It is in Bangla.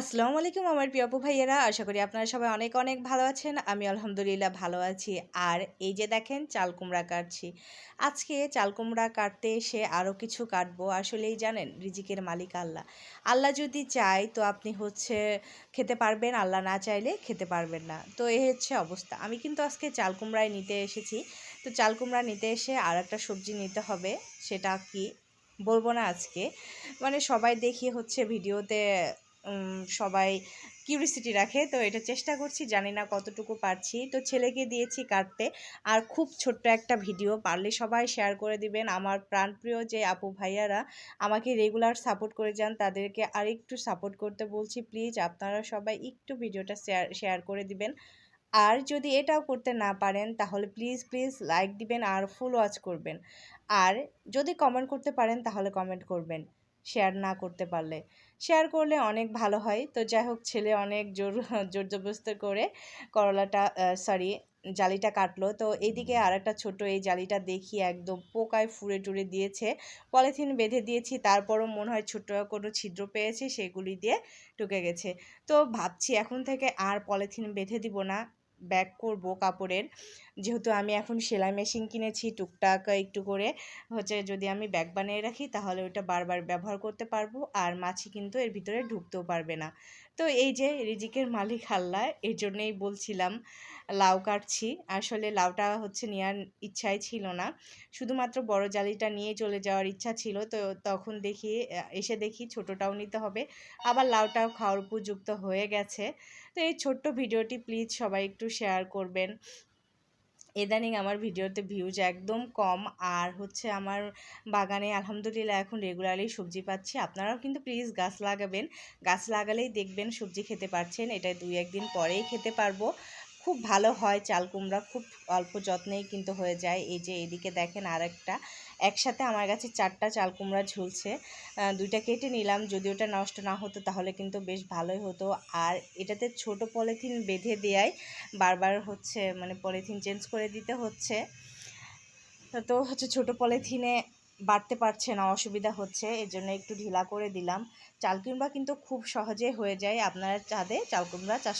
আসসালামু আলাইকুম আমার প্রিয় ভাইয়েরা। আশা করি আপনারা সবাই অনেক অনেক ভালো আছেন। আমি আলহামদুলিল্লাহ ভালো আছি। আর এই যে দেখেন, চাল কুমড়া কাটছি। আজকে চাল কুমড়া কাটতে এসে আরও কিছু কাটবো। আসলেই জানেন, রিজিকের মালিক আল্লাহ। আল্লাহ যদি চায় তো আপনি হচ্ছে খেতে পারবেন, আল্লাহ না চাইলে খেতে পারবেন না। তো এই হচ্ছে অবস্থা। আমি কিন্তু আজকে চাল কুমড়ায় নিতে এসেছি। তো চাল কুমড়া নিতে এসে আর একটা সবজি নিতে হবে, সেটা কি বলব না আজকে। মানে সবাই দেখি হচ্ছে ভিডিওতে সবাই কিউরিসিটি রাখে। তো এটা চেষ্টা করছি, জানি না কতটুকু পারছি। তো ছেলেকে দিয়েছি কাটতে আর খুব ছোট্ট একটা ভিডিও, পারলে সবাই শেয়ার করে দিবেন। আমার প্রাণপ্রিয় যে আপু ভাইয়ারা, আমাকে রেগুলার সাপোর্ট করে যান, তাদেরকে আর একটু সাপোর্ট করতে বলছি। প্লিজ আপনারা সবাই একটু ভিডিওটা শেয়ার শেয়ার করে দিবেন। আর যদি এটাও করতে না পারেন, তাহলে প্লিজ প্লিজ লাইক দিবেন আর ফুল ওয়াচ করবেন। আর যদি কমেন্ট করতে পারেন, তাহলে কমেন্ট করবেন। শেয়ার না করতে পারলে। শেয়ার করলে অনেক ভালো হয়। তো যাই হোক, ছেলে অনেক জোর জোর জবরদস্তি করে করলাটা সরি জালিটা কাটলো। তো এইদিকে আর একটা ছোটো এই জালিটা দেখি একদম পোকায় ফুড়ে টুড়ে দিয়েছে। পলিথিন বেঁধে দিয়েছি, তারপরও মনে হয় ছোট্ট কোনো ছিদ্র পেয়েছে, সেগুলি দিয়ে ঢুকে গেছে। তো ভাবছি এখন থেকে আর পলিথিন বেঁধে দিব না। ব্যাক করব কাপড়ের। যেহেতু আমি এখন সেলাই মেশিন কিনেছি, টুকটাক একটু করে, হচ্ছে যদি আমি ব্যাগ বানিয়ে রাখি, তাহলে ওটা বারবার ব্যবহার করতে পারব। আর মাছি কিন্তু এর ভিতরে ঢুকতেও পারবে না। তো এই যে রিজিকের মালিক আল্লাহ এর জন্যেই বলছিলাম লাউ কাটছি। আসলে লাউটা হচ্ছে নেওয়ার ইচ্ছাই ছিল না। শুধুমাত্র বড় জালিটা নিয়ে চলে যাওয়ার ইচ্ছা ছিল। তো তখন দেখি, এসে দেখি ছোটোটাও নিতে হবে। আবার লাউটাও খাওয়ার উপযুক্ত হয়ে গেছে। তো এই ছোট্ট ভিডিওটি প্লিজ সবাই একটু শেয়ার করবেন। ইদানিং আমার ভিডিওতে ভিউজ একদম কম। আর হচ্ছে আমার বাগানে আলহামদুলিল্লাহ এখন রেগুলারলি সবজি পাচ্ছি। আপনারাও কিন্তু প্লিজ গাছ লাগাবেন। গাছ লাগালেই দেখবেন সবজি খেতে পারছেন। এটা দুই একদিন পরেই খেতে পারব। খুব ভালো হয় চাল কুমড়া, খুব অল্প যত্নেই কিন্তু হয়ে যায়। এই যে এদিকে দেখেন আর একটা একসাথে আমার কাছে চারটা চাল কুমড়া ঝুলছে। দুইটা কেটে নিলাম, যদি ওটা নষ্ট না হতো তাহলে কিন্তু বেশ ভালোই হতো। আর এটাতে ছোট পলিথিন বেঁধে দেয়াই বারবার হচ্ছে মানে পলিথিন চেঞ্জ করে দিতে হচ্ছে। তো হচ্ছে ছোট পলিথিনে বাড়তে পারছে না, অসুবিধা হচ্ছে এর জন্য একটু ঢিলা করে দিলাম। চাল কুমড়া কিন্তু খুব সহজে হয়ে যায়। আপনারা চাঁদে চাল কুমড়া চাষ